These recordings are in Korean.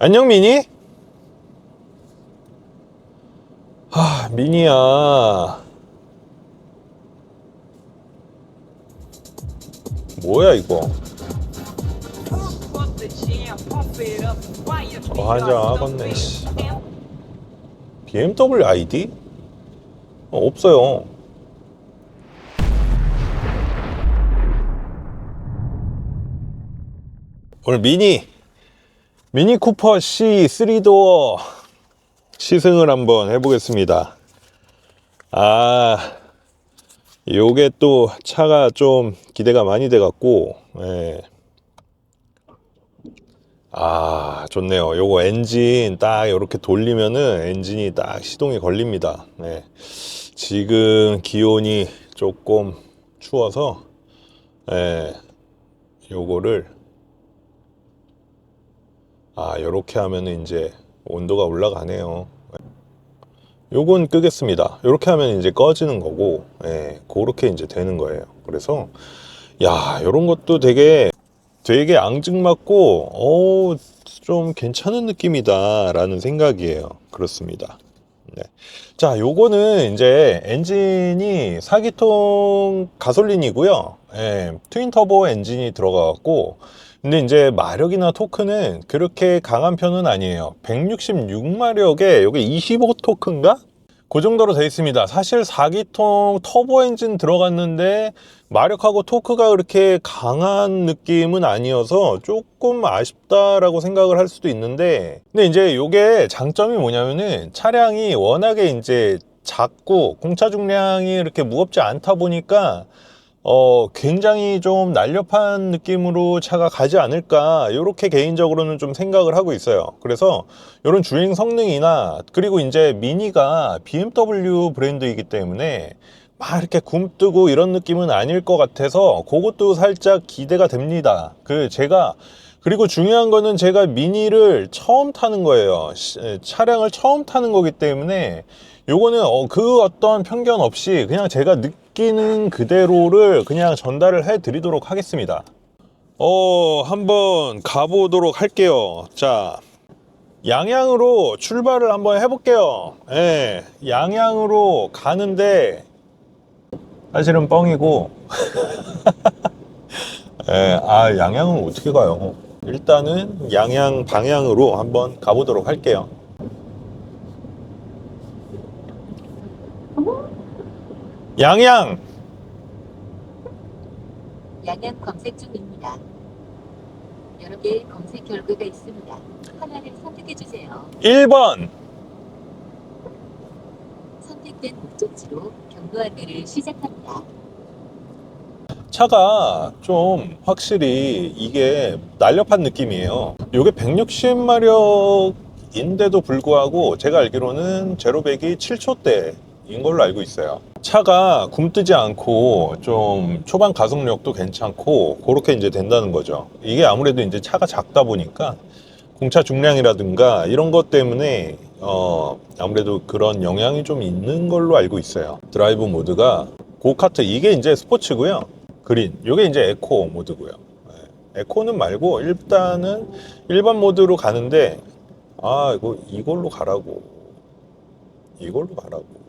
안녕 미니? 하 미니야 뭐야 이거 어, 한잔 하겠네, 씨. BMW ID? 어, 없어요 오늘 미니 미니 쿠퍼 C 3도어 시승을 한번 해보겠습니다. 아, 요게 또 차가 좀 기대가 많이 돼 갖고, 예. 아, 좋네요. 요거 엔진 딱 이렇게 돌리면은 엔진이 딱 시동이 걸립니다. 네. 지금 기온이 조금 추워서, 예. 요거를 아, 요렇게 하면은 이제 온도가 올라가네요. 요건 끄겠습니다. 요렇게 하면 이제 꺼지는 거고, 예, 그렇게 이제 되는 거예요. 그래서, 야, 요런 것도 되게, 되게 앙증맞고, 어, 좀 괜찮은 느낌이다. 라는 생각이에요. 그렇습니다. 네. 자, 요거는 이제 엔진이 4기통 가솔린이고요. 예, 트윈 터보 엔진이 들어가갖고, 근데 이제 마력이나 토크는 그렇게 강한 편은 아니에요. 166마력에 여기 25 토크인가? 그 정도로 되어 있습니다. 사실 4기통 터보 엔진 들어갔는데 마력하고 토크가 그렇게 강한 느낌은 아니어서 조금 아쉽다라고 생각을 할 수도 있는데 근데 이제 요게 장점이 뭐냐면은 차량이 워낙에 이제 작고 공차 중량이 이렇게 무겁지 않다 보니까 어, 굉장히 좀 날렵한 느낌으로 차가 가지 않을까, 이렇게 개인적으로는 좀 생각을 하고 있어요. 그래서 이런 주행 성능이나, 그리고 이제 미니가 BMW 브랜드이기 때문에 막 이렇게 굼뜨고 이런 느낌은 아닐 것 같아서 그것도 살짝 기대가 됩니다. 그 제가 그리고 중요한 거는 제가 미니를 처음 타는 거예요. 시- 차량을 처음 타는 거기 때문에 요거는 어, 그 어떤 편견 없이 그냥 제가 느 끼는 그대로를 그냥 전달을 해 드리도록 하겠습니다. 어, 한번 가보도록 할게요. 자, 양양으로 출발을 한번 해볼게요. 예, 양양으로 가는데 사실은 뻥이고, 예, 아, 양양은 어떻게 가요? 일단은 양양 방향으로 한번 가보도록 할게요. 양양! 양양 검색 중입니다. 여러 개의 검색 결과가 있습니다. 하나를 선택해 주세요. 1번! 선택된 목적지로 경로 안내를 시작합니다. 차가 좀 확실히 이게 날렵한 느낌이에요. 이게 160마력인데도 불구하고 제가 알기로는 제로백이 7초대 인 걸로 알고 있어요. 차가 굼뜨지 않고 좀 초반 가속력도 괜찮고 그렇게 이제 된다는 거죠. 이게 아무래도 이제 차가 작다 보니까 공차 중량이라든가 이런 것 때문에 어 아무래도 그런 영향이 좀 있는 걸로 알고 있어요. 드라이브 모드가 고카트 이게 이제 스포츠고요. 그린 요게 이제 에코 모드고요. 네. 에코는 말고 일단은 일반 모드로 가는데 아 이거 이걸로 가라고 이걸로 가라고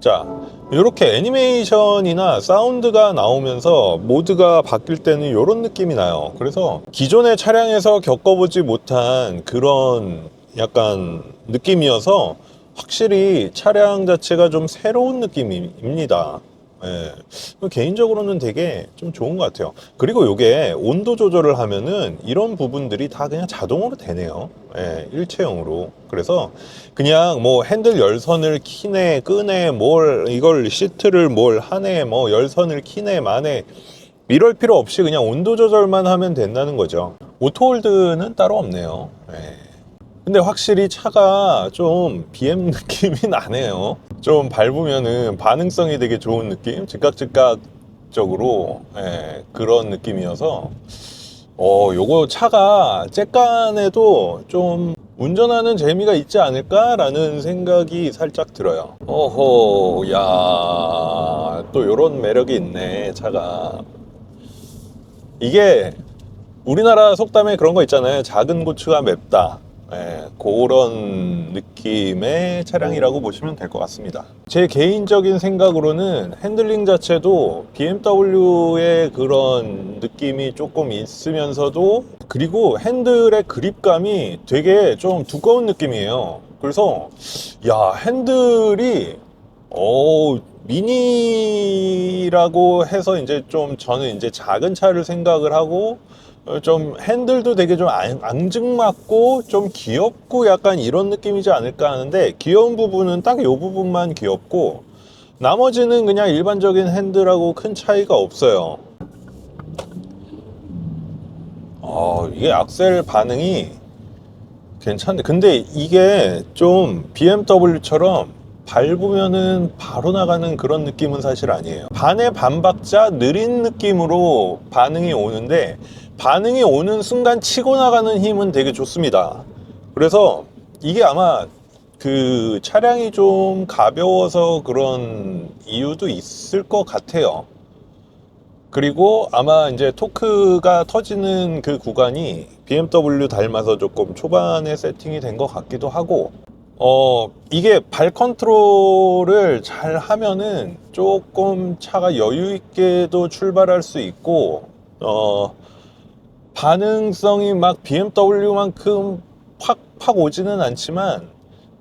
자 이렇게 애니메이션이나 사운드가 나오면서 모드가 바뀔 때는 이런 느낌이 나요. 그래서 기존의 차량에서 겪어보지 못한 그런 약간 느낌이어서 확실히 차량 자체가 좀 새로운 느낌입니다 예. 개인적으로는 되게 좀 좋은 것 같아요. 그리고 이게 온도 조절을 하면은 이런 부분들이 다 그냥 자동으로 되네요. 예, 일체형으로. 그래서 그냥 뭐 핸들 열선을 키네, 끄네, 뭘, 이걸 시트를 뭘 하네, 뭐 열선을 키네, 마네. 이럴 필요 없이 그냥 온도 조절만 하면 된다는 거죠. 오토홀드는 따로 없네요. 예. 근데 확실히 차가 좀 BM 느낌이 나네요. 좀 밟으면은 반응성이 되게 좋은 느낌? 즉각즉각적으로 예, 그런 느낌이어서 어, 요거 차가 째깐에도 좀 운전하는 재미가 있지 않을까라는 생각이 살짝 들어요. 어허, 야, 또 요런 매력이 있네, 차가. 이게 우리나라 속담에 그런 거 있잖아요. 작은 고추가 맵다. 예, 그런 느낌의 차량이라고 보시면 될 것 같습니다. 제 개인적인 생각으로는 핸들링 자체도 BMW의 그런 느낌이 조금 있으면서도 그리고 핸들의 그립감이 되게 좀 두꺼운 느낌이에요. 그래서 야 핸들이 어 미니라고 해서 이제 좀 저는 이제 작은 차를 생각을 하고 어, 좀 핸들도 되게 좀 앙- 앙증맞고 좀 귀엽고 약간 이런 느낌이지 않을까 하는데 귀여운 부분은 딱이 부분만 귀엽고 나머지는 그냥 일반적인 핸들하고 큰 차이가 없어요. 어, 이게 악셀 반응이 괜찮네. 근데 이게 좀 BMW처럼 밟으면은 바로 나가는 그런 느낌은 사실 아니에요. 반의 반박자 느린 느낌으로 반응이 오는데 반응이 오는 순간 치고 나가는 힘은 되게 좋습니다. 그래서 이게 아마 그 차량이 좀 가벼워서 그런 이유도 있을 것 같아요. 그리고 아마 이제 토크가 터지는 그 구간이 BMW 닮아서 조금 초반에 세팅이 된 것 같기도 하고, 어, 이게 발 컨트롤을 잘 하면은 조금 차가 여유 있게도 출발할 수 있고, 어, 반응성이 막 BMW만큼 팍, 팍 오지는 않지만,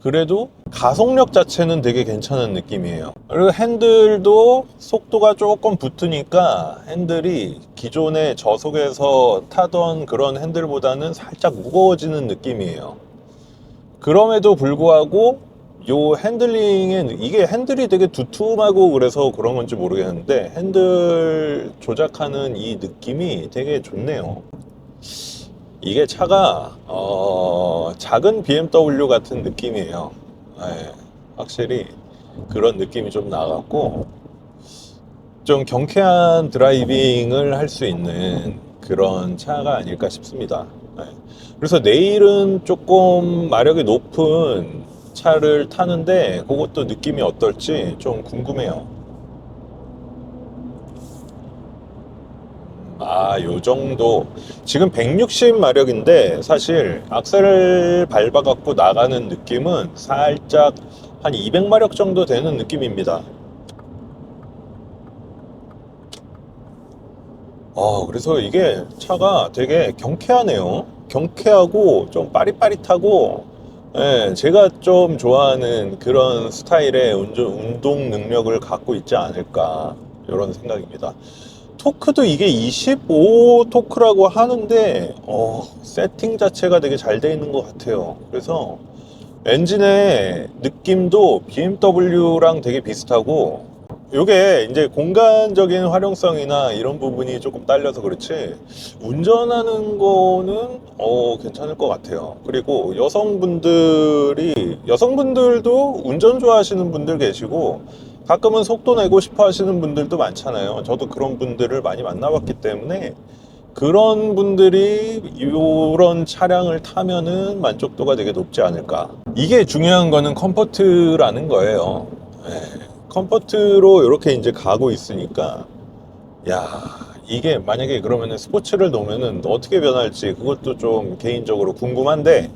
그래도 가속력 자체는 되게 괜찮은 느낌이에요. 그리고 핸들도 속도가 조금 붙으니까 핸들이 기존의 저속에서 타던 그런 핸들보다는 살짝 무거워지는 느낌이에요. 그럼에도 불구하고 요 핸들링에 이게 핸들이 되게 두툼하고 그래서 그런 건지 모르겠는데 핸들 조작하는 이 느낌이 되게 좋네요. 이게 차가 어, 작은 BMW 같은 느낌이에요. 예, 확실히 그런 느낌이 좀 나갖고 좀 경쾌한 드라이빙을 할 수 있는 그런 차가 아닐까 싶습니다. 예. 그래서 내일은 조금 마력이 높은 차를 타는데 그것도 느낌이 어떨지 좀 궁금해요. 아, 요 정도. 지금 160 마력인데 사실 악셀을 밟아 갖고 나가는 느낌은 살짝 한 200마력 정도 되는 느낌입니다. 아, 그래서 이게 차가 되게 경쾌하네요. 경쾌하고 좀 빠릿빠릿하고, 예, 제가 좀 좋아하는 그런 스타일의 운전, 운동 능력을 갖고 있지 않을까, 이런 생각입니다. 토크도 이게 25 토크라고 하는데, 어, 세팅 자체가 되게 잘 돼 있는 것 같아요. 그래서 엔진의 느낌도 BMW랑 되게 비슷하고, 요게 이제 공간적인 활용성이나 이런 부분이 조금 딸려서 그렇지 운전하는 거는 어 괜찮을 것 같아요. 그리고 여성분들이 여성분들도 운전 좋아하시는 분들 계시고 가끔은 속도 내고 싶어 하시는 분들도 많잖아요. 저도 그런 분들을 많이 만나봤기 때문에 그런 분들이 이런 차량을 타면은 만족도가 되게 높지 않을까. 이게 중요한 거는 컴포트라는 거예요. 예. 컴포트로 이렇게 이제 가고 있으니까 야 이게 만약에 그러면은 스포츠를 놓으면은 어떻게 변할지 그것도 좀 개인적으로 궁금한데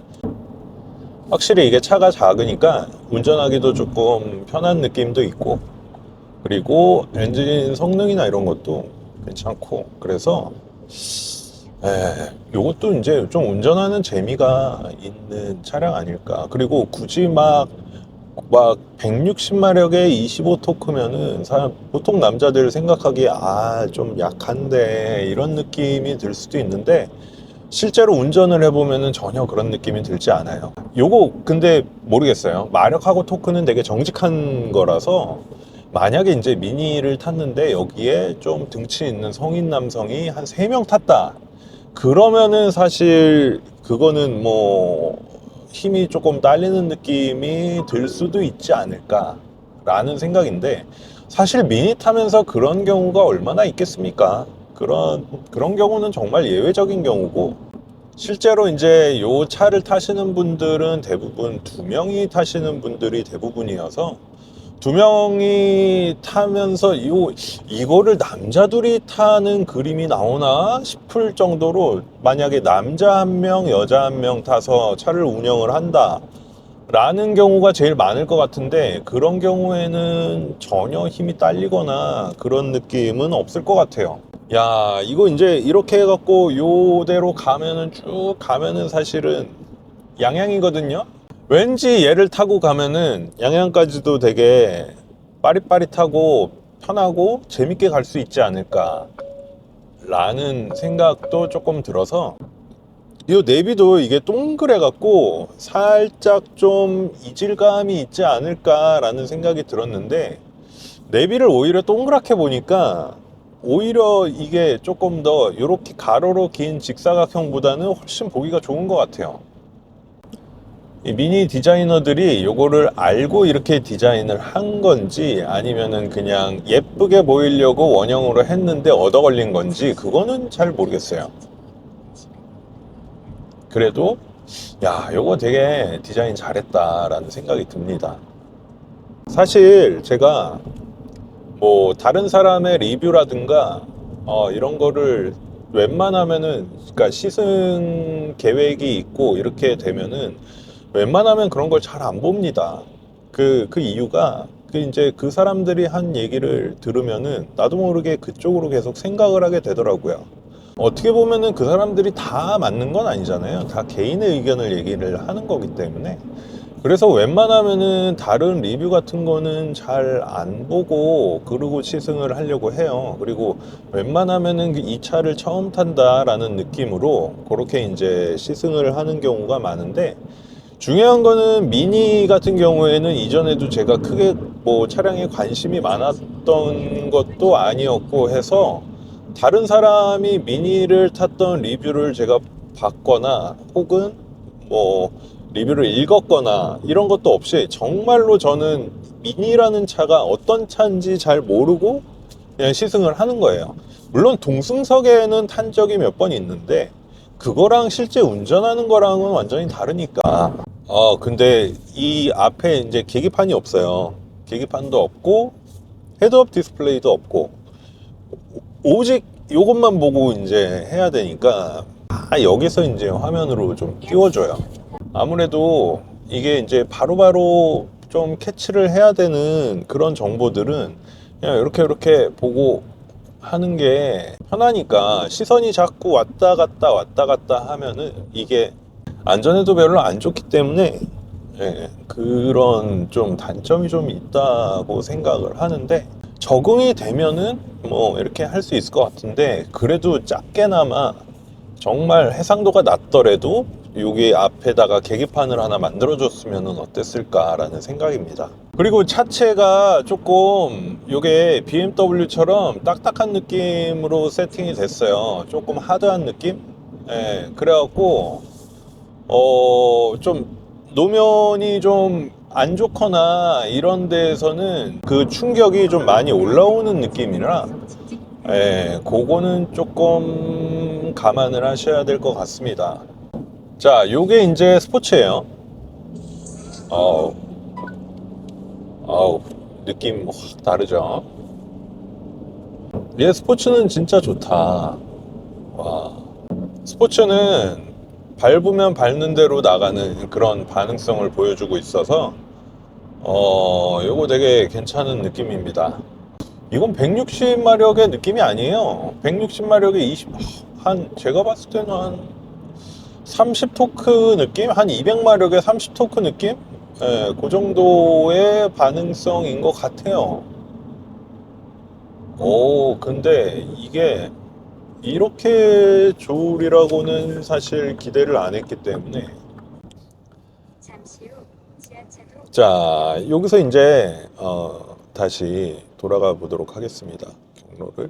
확실히 이게 차가 작으니까 운전하기도 조금 편한 느낌도 있고 그리고 엔진 성능이나 이런 것도 괜찮고 그래서 에, 요것도 이제 좀 운전하는 재미가 있는 차량 아닐까. 그리고 굳이 막, 막 160마력에 25 토크면은 사람, 보통 남자들 생각하기에 아, 좀 약한데 이런 느낌이 들 수도 있는데 실제로 운전을 해보면은 전혀 그런 느낌이 들지 않아요. 요거 근데 모르겠어요. 마력하고 토크는 되게 정직한 거라서 만약에 이제 미니를 탔는데 여기에 좀 등치 있는 성인 남성이 한 3명 탔다. 그러면은 사실 그거는 뭐 힘이 조금 딸리는 느낌이 들 수도 있지 않을까라는 생각인데 사실 미니 타면서 그런 경우가 얼마나 있겠습니까? 그런 그런 경우는 정말 예외적인 경우고 실제로 이제 요 차를 타시는 분들은 대부분 두 명이 타시는 분들이 대부분이어서 두 명이 타면서 이 이거를 남자 둘이 타는 그림이 나오나 싶을 정도로 만약에 남자 한 명, 여자 한 명 타서 차를 운영을 한다. 라는 경우가 제일 많을 것 같은데 그런 경우에는 전혀 힘이 딸리거나 그런 느낌은 없을 것 같아요. 야, 이거 이제 이렇게 해갖고 요대로 가면은 쭉 가면은 사실은 양양이거든요. 왠지 얘를 타고 가면은 양양까지도 되게 빠릿빠릿하고 편하고 재밌게 갈 수 있지 않을까 라는 생각도 조금 들어서 이 내비도 이게 동그래 갖고 살짝 좀 이질감이 있지 않을까 라는 생각이 들었는데 내비를 오히려 동그랗게 보니까 오히려 이게 조금 더 이렇게 가로로 긴 직사각형보다는 훨씬 보기가 좋은 것 같아요. 이 미니 디자이너들이 요거를 알고 이렇게 디자인을 한 건지 아니면은 그냥 예쁘게 보이려고 원형으로 했는데 얻어 걸린 건지 그거는 잘 모르겠어요. 그래도 야 요거 되게 디자인 잘했다라는 생각이 듭니다. 사실 제가 뭐 다른 사람의 리뷰라든가 어, 이런 거를 웬만하면은 그러니까 시승 계획이 있고 이렇게 되면은 웬만하면 그런 걸 잘 안 봅니다. 그, 그 이유가 그 이제 그 사람들이 한 얘기를 들으면은 나도 모르게 그쪽으로 계속 생각을 하게 되더라고요. 어떻게 보면은 그 사람들이 다 맞는 건 아니잖아요. 다 개인의 의견을 얘기를 하는 거기 때문에. 그래서 웬만하면은 다른 리뷰 같은 거는 잘 안 보고 그러고 시승을 하려고 해요. 그리고 웬만하면은 그이 차를 처음 탄다라는 느낌으로 그렇게 이제 시승을 하는 경우가 많은데 중요한 거는 미니 같은 경우에는 이전에도 제가 크게 뭐 차량에 관심이 많았던 것도 아니었고 해서 다른 사람이 미니를 탔던 리뷰를 제가 봤거나 혹은 뭐 리뷰를 읽었거나 이런 것도 없이 정말로 저는 미니라는 차가 어떤 차인지 잘 모르고 그냥 시승을 하는 거예요. 물론 동승석에는 탄 적이 몇 번 있는데 그거랑 실제 운전하는 거랑은 완전히 다르니까. 어, 근데 이 앞에 이제 계기판이 없어요. 계기판도 없고 헤드업 디스플레이도 없고 오직 이것만 보고 이제 해야 되니까 아, 여기서 이제 화면으로 좀 띄워줘요. 아무래도 이게 이제 바로바로 좀 캐치를 해야 되는 그런 정보들은 그냥 이렇게 이렇게 보고 하는 게 편하니까 시선이 자꾸 왔다 갔다 왔다 갔다 하면은 이게 안전에도 별로 안 좋기 때문에 예, 그런 좀 단점이 좀 있다고 생각을 하는데 적응이 되면은 뭐 이렇게 할 수 있을 것 같은데 그래도 작게나마 정말 해상도가 낮더라도 여기 앞에다가 계기판을 하나 만들어줬으면 어땠을까라는 생각입니다. 그리고 차체가 조금 이게 BMW처럼 딱딱한 느낌으로 세팅이 됐어요. 조금 하드한 느낌? 예, 그래갖고 어, 좀 노면이 좀 안 좋거나 이런 데에서는 그 충격이 좀 많이 올라오는 느낌이라 예, 그거는 조금 감안을 하셔야 될 것 같습니다. 자, 요게 이제 스포츠예요. 어우, 어우, 느낌 확 다르죠? 얘 스포츠는 진짜 좋다. 와, 스포츠는 밟으면 밟는 대로 나가는 그런 반응성을 보여주고 있어서 어, 요거 되게 괜찮은 느낌입니다. 이건 160마력의 느낌이 아니에요. 160마력에 20, 한, 제가 봤을 때는 한 30 토크 느낌? 한 200마력에 30 토크 느낌? 예, 그 정도의 반응성인 것 같아요. 오, 근데 이게 이렇게 좋으리라고는 사실 기대를 안 했기 때문에. 자, 여기서 이제, 어, 다시 돌아가 보도록 하겠습니다. 경로를.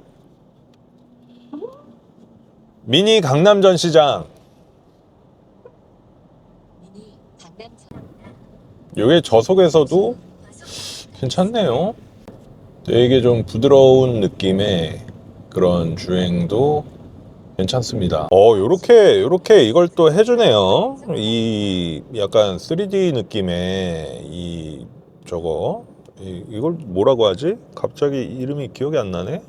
미니 강남 전시장. 미니 강남철 요게 저속에서도 괜찮네요. 되게 좀 부드러운 느낌의 그런 주행도 괜찮습니다. 어, 요렇게, 요렇게 이걸 또 해주네요. 이 약간 3D 느낌의 이 저거, 이, 이걸 뭐라고 하지? 갑자기 이름이 기억이 안 나네.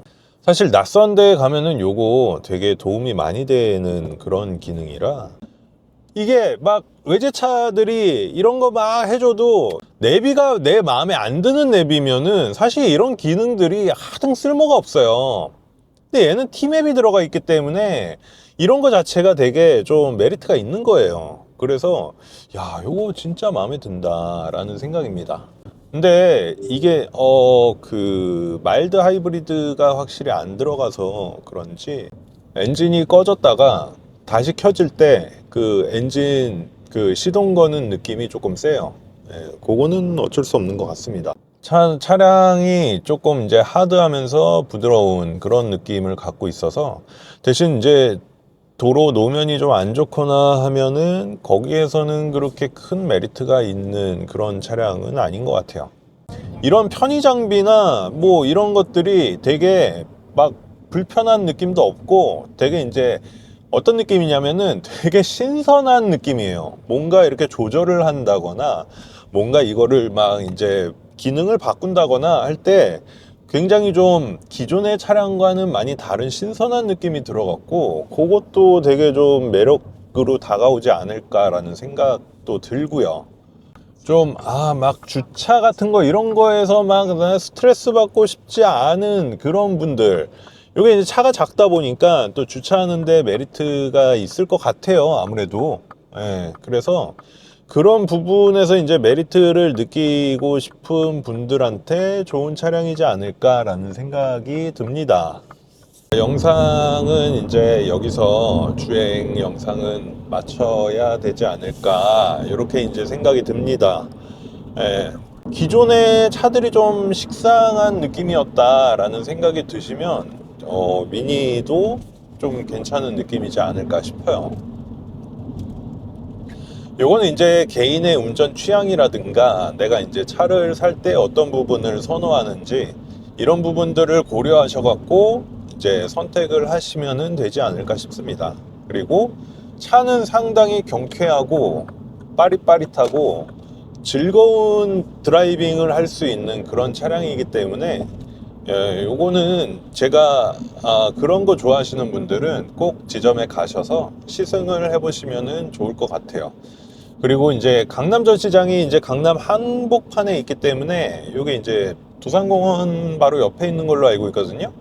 사실 낯선 데 가면은 요거 되게 도움이 많이 되는 그런 기능이라 이게 막 외제차들이 이런 거 막 해줘도 내비가 내 마음에 안 드는 내비면은 사실 이런 기능들이 하등 쓸모가 없어요. 근데 얘는 T맵이 들어가 있기 때문에 이런 거 자체가 되게 좀 메리트가 있는 거예요. 그래서 야, 요거 진짜 마음에 든다 라는 생각입니다. 근데 이게 어 그 마일드 하이브리드가 확실히 안 들어가서 그런지 엔진이 꺼졌다가 다시 켜질 때 그 엔진 그 시동 거는 느낌이 조금 세요. 예, 그거는 어쩔 수 없는 것 같습니다. 차, 차량이 조금 이제 하드하면서 부드러운 그런 느낌을 갖고 있어서 대신 이제 도로 노면이 좀 안 좋거나 하면은 거기에서는 그렇게 큰 메리트가 있는 그런 차량은 아닌 것 같아요. 이런 편의 장비나 뭐 이런 것들이 되게 막 불편한 느낌도 없고 되게 이제 어떤 느낌이냐면은 되게 신선한 느낌이에요. 뭔가 이렇게 조절을 한다거나 뭔가 이거를 막 이제 기능을 바꾼다거나 할 때 굉장히 좀 기존의 차량과는 많이 다른 신선한 느낌이 들어갔고 그것도 되게 좀 매력으로 다가오지 않을까라는 생각도 들고요. 좀, 아, 막 주차 같은 거 이런 거에서 막나 스트레스 받고 싶지 않은 그런 분들. 요게 이제 차가 작다 보니까 또 주차하는데 메리트가 있을 것 같아요. 아무래도. 예, 그래서 그런 부분에서 이제 메리트를 느끼고 싶은 분들한테 좋은 차량이지 않을까라는 생각이 듭니다. 영상은 이제 여기서 주행 영상은 마쳐야 되지 않을까 이렇게 이제 생각이 듭니다. 예, 기존의 차들이 좀 식상한 느낌이었다라는 생각이 드시면 어, 미니도 좀 괜찮은 느낌이지 않을까 싶어요. 요거는 이제 개인의 운전 취향이라든가 내가 이제 차를 살 때 어떤 부분을 선호하는지 이런 부분들을 고려하셔갖고 이제 선택을 하시면은 되지 않을까 싶습니다. 그리고 차는 상당히 경쾌하고 빠릿빠릿하고 즐거운 드라이빙을 할 수 있는 그런 차량이기 때문에 예, 요거는 제가 아, 그런 거 좋아하시는 분들은 꼭 지점에 가셔서 시승을 해보시면은 좋을 것 같아요. 그리고 이제 강남 전시장이 이제 강남 한복판에 있기 때문에 요게 이제 두산공원 바로 옆에 있는 걸로 알고 있거든요.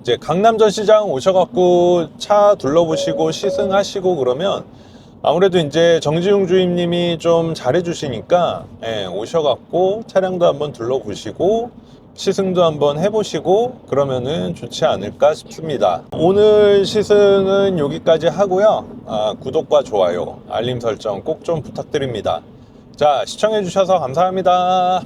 이제 강남 전시장 오셔갖고 차 둘러보시고 시승하시고 그러면 아무래도 이제 정지용 주임님이 좀 잘해주시니까 예, 오셔갖고 차량도 한번 둘러보시고 시승도 한번 해보시고 그러면은 좋지 않을까 싶습니다. 오늘 시승은 여기까지 하고요. 아, 구독과 좋아요, 알림 설정 꼭 좀 부탁드립니다. 자, 시청해주셔서 감사합니다.